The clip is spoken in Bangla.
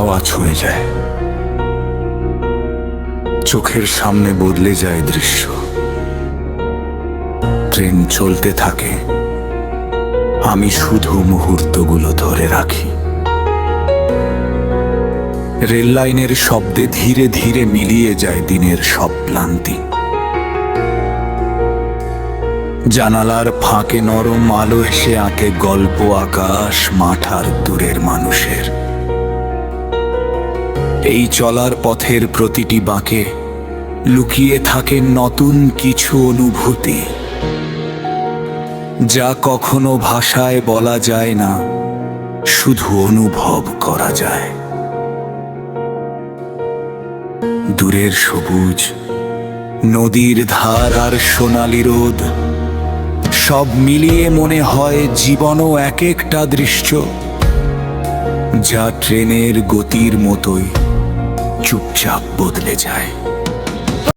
হাওয়া ছুঁয়ে যায়। চোখের সামনে বদলে যায় দৃশ্য। ট্রেন চলতে থাকে। আমি শুধু মুহূর্তগুলো ধরে রাখি। রেল লাইনের শব্দে ধীরে ধীরে মিলিয়ে যায় দিনের সব ক্লান্তি। জানালার ফাঁকে নরম আলো এসে আঁকে গল্প আকাশ মাঠার দূরের মানুষের। এই চলার পথের প্রতিটি বাঁকে লুকিয়ে থাকে নতুন কিছু অনুভূতি। যা কখনো ভাষায় বলা যায় না, শুধু অনুভব করা যায়। দূরের সবুজ, নদীর ধার আর সোনালি রোদ, সব মিলিয়ে মনে হয় জীবনও এক একটা দৃশ্য, যা ট্রেনের গতির মতোই। চুপচাপ বদলে যায়